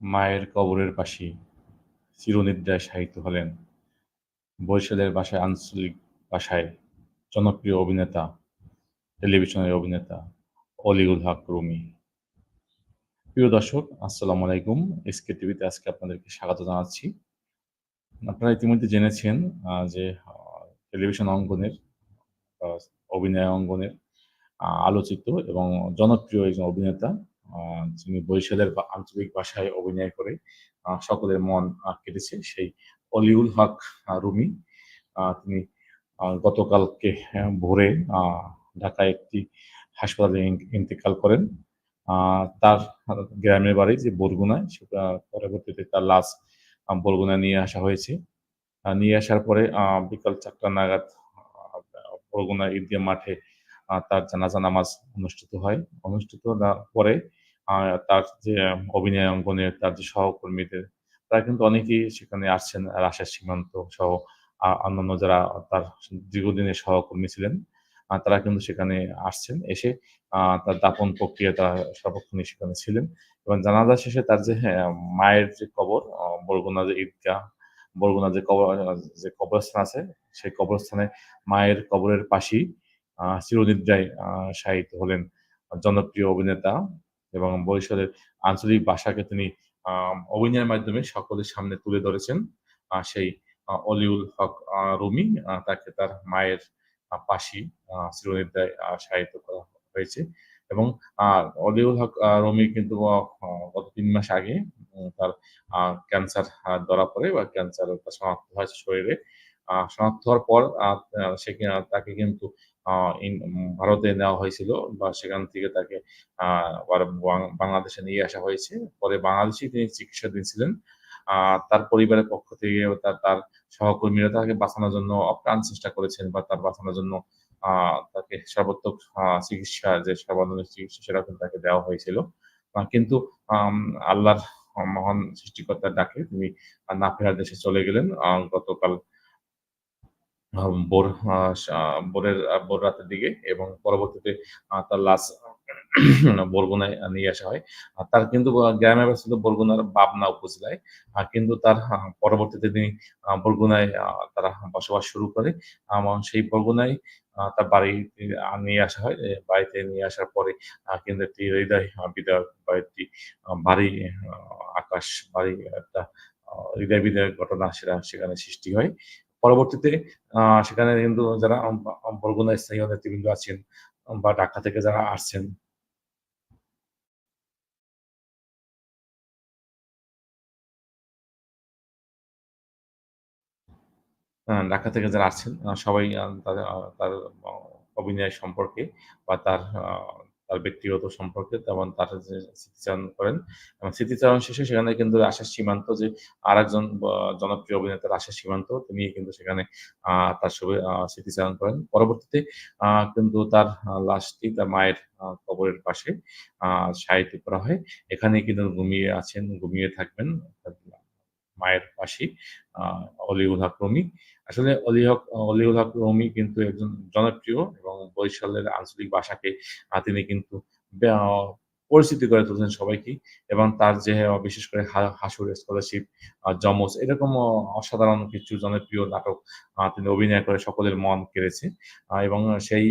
মায়ের কবরের পাশে চিরনিদ্রায় শায়িত হলেন। বরিশালের ভাষায় আঞ্চলিক ভাষায় জনপ্রিয় অভিনেতা, টেলিভিশনের অভিনেতা অলিউল হক রুমি। প্রিয় দর্শক, আসসালামু আলাইকুম। এসকে টিভিতে আজকে আপনাদেরকে স্বাগত জানাচ্ছি। আপনারা ইতিমধ্যে জেনেছেন যে টেলিভিশন অঙ্গনের অভিনয় অঙ্গনের আলোচিত এবং জনপ্রিয় একজন অভিনেতা যিনি বরিশালের আঞ্চলিক ভাষায় অভিনয় করে সকলের মন কেটেছে সেই অলিউল হক রুমি। তিনি গতকালকে ভোরে ঢাকায় একটি হাসপাতালে ইন্তেকাল করেন। তার গ্রামের বাড়ি যে বরগুনায়, সেটা পরবর্তীতে তার লাশ বরগুনায় নিয়ে আসা হয়েছে। নিয়ে আসার পরে বিকাল চারটা নাগাদ বরগুনা ঈদগাহ মাঠে তার জানাজা নামাজ অনুষ্ঠিত হয়। অনুষ্ঠিত পরে তার যে অভিনয় অঙ্গনের তার যে সহকর্মীদের তারা কিন্তু অনেকেই সেখানে আসছেন রাশের সীমান্ত সহ অন্যান্য যারা তার দীর্ঘদিনের সহকর্মী ছিলেন তারা কিন্তু সেখানে আসছেন এসে তার দাপন প্রক্রিয়া তারা সর্বক্ষণই সেখানে ছিলেন এবং জানাজা শেষে তার যে হ্যাঁ, মায়ের যে কবর বরগুনা যে ঈদগাহ বরগুনা যে কবর যে কবরস্থান আছে সেই কবরস্থানে মায়ের কবরের পাশেই চিরনিদ্রায় শায়িত হলেন জনপ্রিয় অভিনেতা এবং বরিশালের আঞ্চলিক ভাষাকে তিনি অভিনয়ের মাধ্যমে সকলের সামনে তুলে ধরেছেন। সেই অলিউল হক রুমি তাকে তার মায়ের পাশি চিরনিদ্রায় শায়িত করা হয়েছে। এবং অলিউল হক রুমি কিন্তু গত তিন মাস আগে তার ক্যান্সার ধরা পড়ে বা ক্যান্সার শনাক্ত হয়েছে শরীরে। শনাক্ত হওয়ার পর সে তাকে কিন্তু ভারতে নেওয়া হয়েছিল বা সেখান থেকে তাকে বাংলাদেশে নিয়ে আসা হয়েছে। পরে বাংলাদেশে তিনি চিকিৎসা দিয়েছিলেন তার পরিবারের পক্ষ থেকে তার তার সহকর্মীরা তাকে বাঁচানোর জন্য অপ্রাণ চেষ্টা করেছেন বা তার বাঁচানোর জন্য তাকে সর্বোত্তক চিকিৎসা, যে সর্বাধুনিক চিকিৎসা কিন্তু তাকে দেওয়া হয়েছিল। কিন্তু আল্লাহর মহান সৃষ্টিকর্তার ডাকে তিনি না ফেরার দেশে চলে গেলেন। গতকাল ভোর ভোরের ভোর রাতের দিকে এবং পরবর্তীতে তার লাশ বরগুনায় নিয়ে আসা হয়। তার কিন্তু গ্রামে ছিল বরগুনার বাবনা উপজেলায়। কিন্তু তার পরবর্তীতে তিনি বরগুনায় তারা বসবাস শুরু করে। সেই বরগুনায় তার বাড়ি নিয়ে আসা হয়। বাড়িতে নিয়ে আসার পরে কিন্তু একটি হৃদয় বিদায় বা একটি বাড়ি আকাশ বাড়ি একটা হৃদয় বিদায়ের ঘটনা সেটা, সেখানে সৃষ্টি হয়। পরবর্তীতে সেখানে কিন্তু যারা বরগুনা স্থায়ী নেতৃবৃন্দ আছেন বা ঢাকা থেকে যারা আসছেন। ঢাকা থেকে যারা আসছেন সবাই তাদের তার অভিনয় সম্পর্কে বা তার তার ব্যক্তিগত সম্পর্কে তেমন তার যে স্মৃতিচারণ করেন। এবং স্মৃতিচারণ শেষে সেখানে কিন্তু আশাস সীমান্ত যে আর একজন জনপ্রিয় অভিনেতা আশা সীমান্ত তিনি কিন্তু সেখানে তার ছবি স্মৃতিচারণ করেন। পরবর্তীতে কিন্তু তার লাশটি তার মায়ের কবরের পাশে সাহিত্য করা হয়। এখানে কিন্তু ঘুমিয়ে আছেন, ঘুমিয়ে থাকবেন। মায়ের পাশে অলিউল হক রমি। আসলে অলি হক অলিউল হক রমি কিন্তু একজন জনপ্রিয় এবং বরিশালের আঞ্চলিক ভাষাকে তিনি কিন্তু পরিচিতি করে তুলছেন সবাইকে এবং তার যে বিশেষ করে হাসুর স্কলারশিপ জমস এরকম অসাধারণ কিছু জনপ্রিয় নাটক তিনি অভিনয় করে সকলের মন কেড়েছে। এবং সেই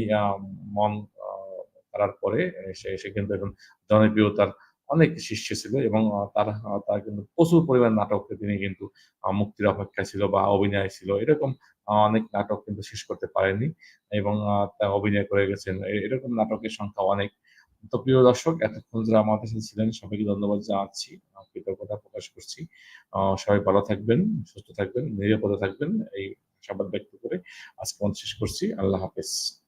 মন করার পরে সে কিন্তু এখন জনপ্রিয়তার অনেক শিষ্য ছিল এবং তার তার কিন্তু প্রচুর পরিমাণ নাটক তিনি কিন্তু মুক্তির অপেক্ষা ছিল বা অভিনয় ছিল। এরকম অনেক নাটক কিন্তু শেষ করতে পারেনি এবং তা অভিনয় করে গেছেন। এরকম নাটকের সংখ্যা অনেক। তো প্রিয় দর্শক, এতক্ষণ যারা আমাদের সাথে ছিলেন, সবাইকে ধন্যবাদ জানাচ্ছি। কৃতজ্ঞতা প্রকাশ করছি। সবাই ভালো থাকবেন, সুস্থ থাকবেন, নিরাপদে থাকবেন। এই সংবাদ ব্যক্ত করে আজকে শেষ করছি। আল্লাহ হাফেজ।